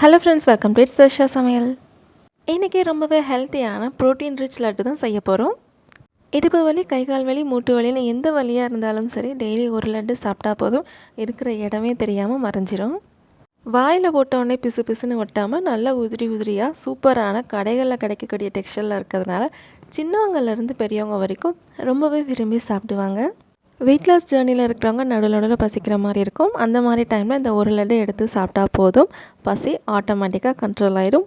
Hello friends welcome to Sarsha சமையல் இன்றைக்கி ரொம்பவே ஹெல்த்தியான ப்ரோட்டீன் ரிச் லட்டு தான் செய்ய போகிறோம் இடுப்பு வலி கை கால் வலி மூட்டு வலின்னு எந்த வலியாக இருந்தாலும் சரி டெய்லி ஒரு லட்டு சாப்பிட்டா போதும். இருக்கிற இடமே தெரியாமல் மறைஞ்சிரும். வாயில் போட்டோடனே பிசு பிசுன்னு ஒட்டாமல் நல்லா உதிரி உதிரியாக சூப்பரான கடைகளில் கிடைக்கக்கூடிய டெக்ஸ்டரில் இருக்கிறதுனால சின்னவங்கள்லேருந்து பெரியவங்க வரைக்கும் ரொம்பவே விரும்பி சாப்பிடுவாங்க. வெயிட் லாஸ் ஜேர்னியில் இருக்கிறவங்க நடுவில் நடுவில் பசிக்கிற மாதிரி இருக்கும். அந்த மாதிரி டைமில் இந்த ஒரு லட்டு எடுத்து சாப்பிட்டா போதும். பசி ஆட்டோமேட்டிக்காக கண்ட்ரோல் ஆயிடும்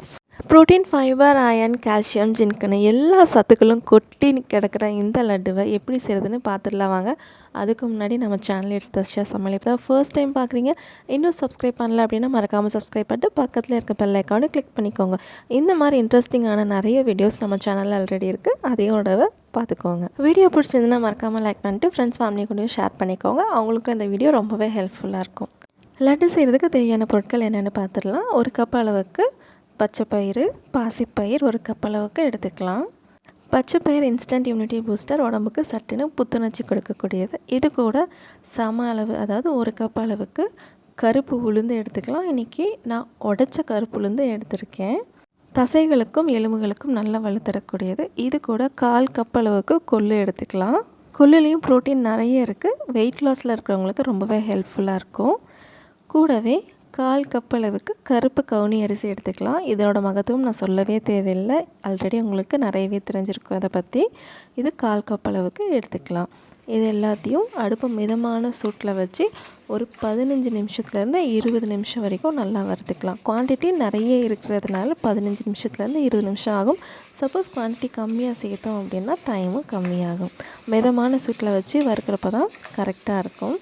ப்ரோட்டீன் ஃபைபர் அயன் கால்சியம் ஜின்கனு எல்லா சத்துக்களும் கொட்டி கிடக்கிற இந்த லட்டுவை எப்படி செய்கிறதுன்னு பார்த்துடலாம் வாங்க. அதுக்கு முன்னாடி நம்ம சேனல் இட்ஸ் தர்ஷா சமாளிப்பு தான். ஃபர்ஸ்ட் டைம் பார்க்குறீங்க இன்னும் சப்ஸ்கிரைப் பண்ணல அப்படின்னா மறக்காமல் சப்ஸ்கிரைப் பண்ணிட்டு பக்கத்தில் இருக்க பெல் ஐக்கானு கிளிக் பண்ணிக்கோங்க. இந்த மாதிரி இன்ட்ரெஸ்டிங்கான நிறைய வீடியோஸ் நம்ம சேனலில் ஆல்ரெடி இருக்குது அதையோட பார்த்துக்கோங்க. வீடியோ பிடிச்சிருந்துன்னா மறக்காமல் லைக் பண்ணிட்டு ஃப்ரெண்ட்ஸ் ஃபேமிலி கூடயும் ஷேர் பண்ணிக்கோங்க. அவங்களுக்கும் இந்த வீடியோ ரொம்பவே ஹெல்ப்ஃபுல்லாக இருக்கும். லட்டு செய்கிறதுக்கு தேவையான பொருட்கள் என்னென்னு பார்த்துடலாம். ஒரு கப் அளவுக்கு பச்சை பயிறு பாசிப்பயிர் ஒரு கப் அளவுக்கு எடுத்துக்கலாம். பச்சை பயிர் இன்ஸ்டன்ட் இம்யூனிட்டி பூஸ்டர் உடம்புக்கு சட்டுன்னு புத்துணர்ச்சி கொடுக்கக்கூடியது. இது கூட சம அளவு அதாவது ஒரு கப் அளவுக்கு கருப்பு உளுந்து எடுத்துக்கலாம். இன்றைக்கி நான் உடச்ச கருப்பு உளுந்து எடுத்திருக்கேன். தசைகளுக்கும் எலும்புகளுக்கும் நல்லா வலு தரக்கூடியது. இது கூட கால் கப் அளவுக்கு கொள்ளு எடுத்துக்கலாம். கொள்ளுலேயும் ப்ரோட்டீன் நிறைய இருக்குது வெயிட் லாஸில் இருக்கிறவங்களுக்கு ரொம்பவே ஹெல்ப்ஃபுல்லாக இருக்கும். கூடவே கால் கப் அளவுக்கு கருப்பு கவுனி அரிசி எடுத்துக்கலாம். இதனோட மகத்துவம் நான் சொல்லவே தேவையில்லை. ஆல்ரெடி உங்களுக்கு நிறையவே தெரிஞ்சிருக்கும் அதை பற்றி இது கால் கப் அளவுக்கு எடுத்துக்கலாம். இது எல்லாத்தையும் அடுப்பு மிதமான சூட்டில் வச்சு ஒரு பதினஞ்சு நிமிஷத்துலேருந்து இருபது நிமிஷம் வரைக்கும் நல்லா வறுத்துக்கலாம். குவான்டிட்டி நிறைய இருக்கிறதுனால பதினஞ்சு நிமிஷத்துலேருந்து இருபது நிமிஷம் ஆகும். சப்போஸ் குவான்டிட்டி கம்மியாக சேர்த்தோம் அப்படின்னா டைமும் கம்மியாகும். மிதமான சூட்டில் வச்சு வறுக்கிறப்ப தான் கரெக்டாக இருக்கும்.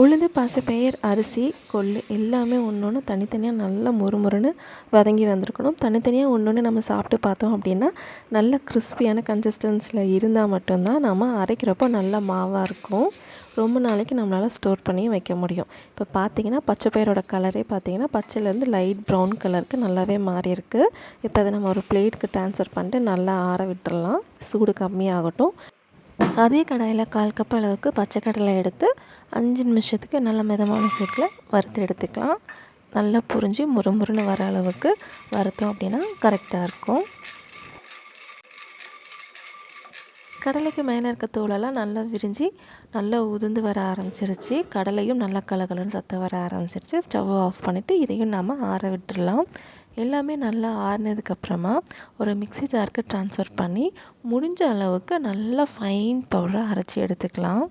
உளுந்து பசப்பயிர் அரிசி கொள்ளு எல்லாமே ஒன்று ஒன்று தனித்தனியாக நல்லா முறுமுறுன்னு வதங்கி வந்திருக்கணும். தனித்தனியாக ஒன்று ஒன்று நம்ம சாப்பிட்டு பார்த்தோம் அப்படின்னா நல்ல கிறிஸ்பியான கன்சிஸ்டன்சியில் இருந்தால் மட்டும்தான் நம்ம அரைக்கிறப்போ நல்ல மாவாக இருக்கும். ரொம்ப நாளைக்கு நம்மளால் ஸ்டோர் பண்ணி வைக்க முடியும். இப்போ பார்த்தீங்கன்னா பச்சை பயிரோட கலரே பார்த்தீங்கன்னா பச்சைலேருந்து லைட் ப்ரௌன் கலருக்கு நல்லாவே மாறி இருக்குது இப்போ அதை நம்ம ஒரு பிளேட்டுக்கு ட்ரான்ஸ்ஃபர் பண்ணிட்டு நல்லா ஆற விட்டுறலாம். சூடு கம்மியாகட்டும். அதே கடாயில் கால் கப் அளவுக்கு பச்சை கடலை எடுத்து அஞ்சு நிமிஷத்துக்கு நல்ல மிதமான சூட்டில் வறுத்து எடுத்துக்கலாம். நல்லா புரிஞ்சு முறுமுறுன்னு வர அளவுக்கு வறுத்தோம் அப்படின்னா கரெக்டாக இருக்கும். கடலைக்கு மேலே இருக்க தோலெல்லாம் நல்லா விரிஞ்சு நல்லா உதிர்ந்து வர ஆரம்பிச்சிருச்சு. கடலையும் நல்லா கலகலன்னு சத்த வர ஆரம்பிச்சிருச்சு. ஸ்டவ் ஆஃப் பண்ணிவிட்டு இதையும் நாம் ஆற விட்டுடலாம். எல்லாமே நல்லா ஆறினதுக்கப்புறமா ஒரு மிக்சி ஜாருக்கு ட்ரான்ஸ்ஃபர் பண்ணி முடிஞ்ச அளவுக்கு நல்லா ஃபைன் பவுடராக அரைச்சி எடுத்துக்கலாம்.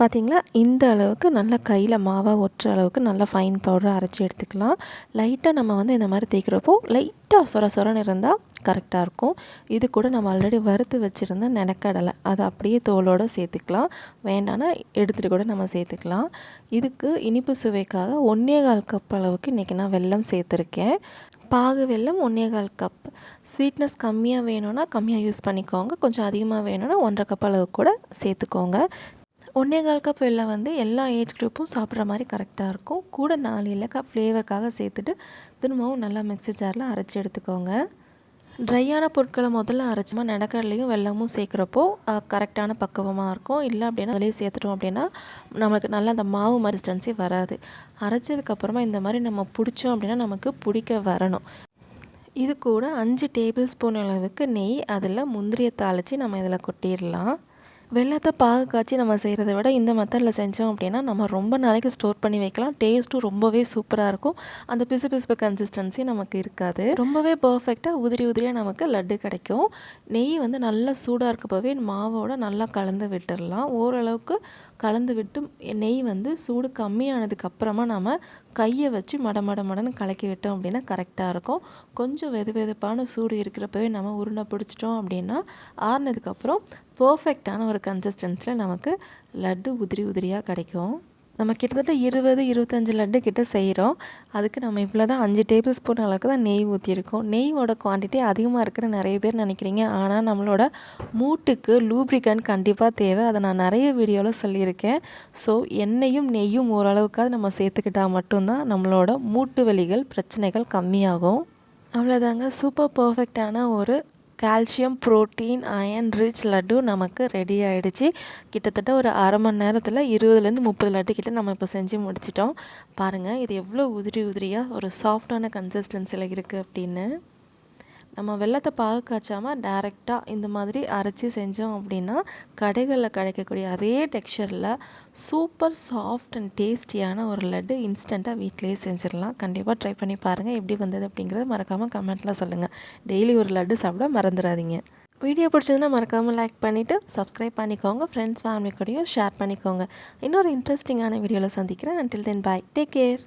பார்த்திங்களா இந்த அளவுக்கு நல்லா கையில் மாவாக ஒட்டுற அளவுக்கு நல்லா ஃபைன் பவுடராக அரைச்சி எடுத்துக்கலாம். லைட்டாக நம்ம வந்து இந்த மாதிரி தேய்க்கிறப்போ லைட்டாக சொர சொரன்னு இருந்தால் கரெக்டாக இருக்கும். இது கூட நம்ம ஆல்ரெடி வறுத்து வச்சுருந்த நிலக்கடலை. அதை அப்படியே தோலோடு சேர்த்துக்கலாம். வேண்டான்னா எடுத்துகிட்டு கூட நம்ம சேர்த்துக்கலாம். இதுக்கு இனிப்பு சுவைக்காக ஒன்றே கால் கப் அளவுக்கு இன்றைக்கி நான் வெல்லம் சேர்த்துருக்கேன். பாகு வெல்லம் ஒன்றே கால் கப் ஸ்வீட்னஸ் கம்மியாக வேணும்னா கம்மியாக யூஸ் பண்ணிக்கோங்க. கொஞ்சம் அதிகமாக வேணும்னா ஒன்றரை கப் அளவுக்கு கூட சேர்த்துக்கோங்க. ஒன்றே கால் கப் வெல்லம் வந்து எல்லா ஏஜ் குரூப்பும் சாப்பிட்ற மாதிரி கரெக்டாக இருக்கும். கூட நாலு இல்லை கப் ஃப்ளேவருக்காக சேர்த்துட்டு திரும்பவும் நல்லா மிக்ஸி ஜாரில் அரைச்சி எடுத்துக்கோங்க. ட்ரையான பொருட்களை முதல்ல அரைச்சோமா நடக்கடலையும் வெள்ளமும் சேர்க்குறப்போ கரெக்டான பக்குவமாக இருக்கும். இல்லை அப்படின்னா அதிலே சேர்த்துட்டோம் அப்படின்னா நமக்கு நல்லா அந்த மாவு மரிஸ்டன்ஸே வராது. அரைச்சதுக்கப்புறமா இந்த மாதிரி நம்ம பிடிச்சோம் அப்படின்னா நமக்கு பிடிக்க வரணும். இது கூட அஞ்சு டேபிள் ஸ்பூன் அளவுக்கு நெய் அதில் முந்திரியை தாளித்து நம்ம இதில் கொட்டிடலாம். வெள்ளத்தை பாகு காய்ச்சி நம்ம செய்கிறத விட இந்த மெத்தடில் செஞ்சோம் அப்படின்னா நம்ம ரொம்ப நாளைக்கு ஸ்டோர் பண்ணி வைக்கலாம். டேஸ்ட்டும் ரொம்பவே சூப்பராக இருக்கும். அந்த பிசு பிசுப்பு கன்சிஸ்டன்சி நமக்கு இருக்காது. ரொம்பவே பர்ஃபெக்டாக உதிரி உதிரியாக நமக்கு லட்டு கிடைக்கும். நெய் வந்து நல்லா சூடாக இருக்கப்போவே மாவோட நல்லா கலந்து விட்டுடலாம் ஓரளவுக்கு கலந்து விட்டு நெய் வந்து சூடு கம்மியானதுக்கு அப்புறமா நம்ம கையை வச்சு மட மட மடன்னு கலக்கி விட்டோம் அப்படின்னா கரெக்டாக இருக்கும். கொஞ்சம் வெது வெதுப்பான சூடு இருக்கிறப்பவே நம்ம உருண்டை பிடிச்சிட்டோம் அப்படின்னா ஆறுனதுக்கப்புறம் பர்ஃபெக்டான ஒரு கன்சிஸ்டன்சியில் நமக்கு லட்டு உதிரி உதிரியாக கிடைக்கும். நம்ம கிட்டத்தட்ட இருபது இருபத்தஞ்சி லட்டு கிட்ட செய்கிறோம் அதுக்கு நம்ம இவ்வளோ தான் அஞ்சு டேபிள் ஸ்பூன் அளவுக்கு தான் நெய் ஊற்றியிருக்கோம் நெய்யோட குவான்டிட்டி அதிகமாக இருக்குன்னு நிறைய பேர் நினைக்கிறீங்க. ஆனால் நம்மளோட மூட்டுக்கு லூப்ரிகன் கண்டிப்பாக தேவை. அதை நான் நிறைய வீடியோவில் சொல்லியிருக்கேன். ஸோ எண்ணெயும் நெய்யும் ஓரளவுக்காவது நம்ம சேர்த்துக்கிட்டால் மட்டும்தான் நம்மளோட மூட்டு வலிகள் பிரச்சனைகள் கம்மியாகும். அவ்வளோதாங்க சூப்பர் பர்ஃபெக்டான ஒரு calcium protein iron rich laddu நமக்கு ரெடி ஆகிடுச்சு கிட்டத்தட்ட ஒரு அரை மணி நேரத்தில் இருபதுலேருந்து முப்பது லட்டு கிட்ட நம்ம இப்போ செஞ்சு முடிச்சிட்டோம். பாருங்கள் இது எவ்வளோ உதிரி உதிரியாக ஒரு சாஃப்டான கன்சிஸ்டன்சியில் இருக்குது அப்படின்னு. நம்ம வெள்ளத்தை பாகு காய்ச்சாமல் டேரெக்டாக இந்த மாதிரி அரைச்சி செஞ்சோம் அப்படின்னா கடைகளில் கிடைக்கக்கூடிய அதே டெக்ஸ்சரில் சூப்பர் சாஃப்ட் அண்ட் டேஸ்டியான ஒரு லட்டு இன்ஸ்டண்ட்டாக வீட்டிலேயே செஞ்சிடலாம். கண்டிப்பாக ட்ரை பண்ணி பாருங்கள் எப்படி வந்தது அப்படிங்கிறத மறக்காமல் கமெண்ட்டில் சொல்லுங்கள் டெய்லி ஒரு லட்டு சாப்பிட மறந்துடாதீங்க. வீடியோ பிடிச்சதுன்னா மறக்காமல் லைக் பண்ணிவிட்டு சப்ஸ்கிரைப் பண்ணிக்கோங்க. ஃப்ரெண்ட்ஸ் ஃபேமிலி கூடயும் ஷேர் பண்ணிக்கோங்க. இன்னொரு இன்ட்ரெஸ்டிங்கான வீடியோவில் சந்திக்கிறேன். Until then bye take care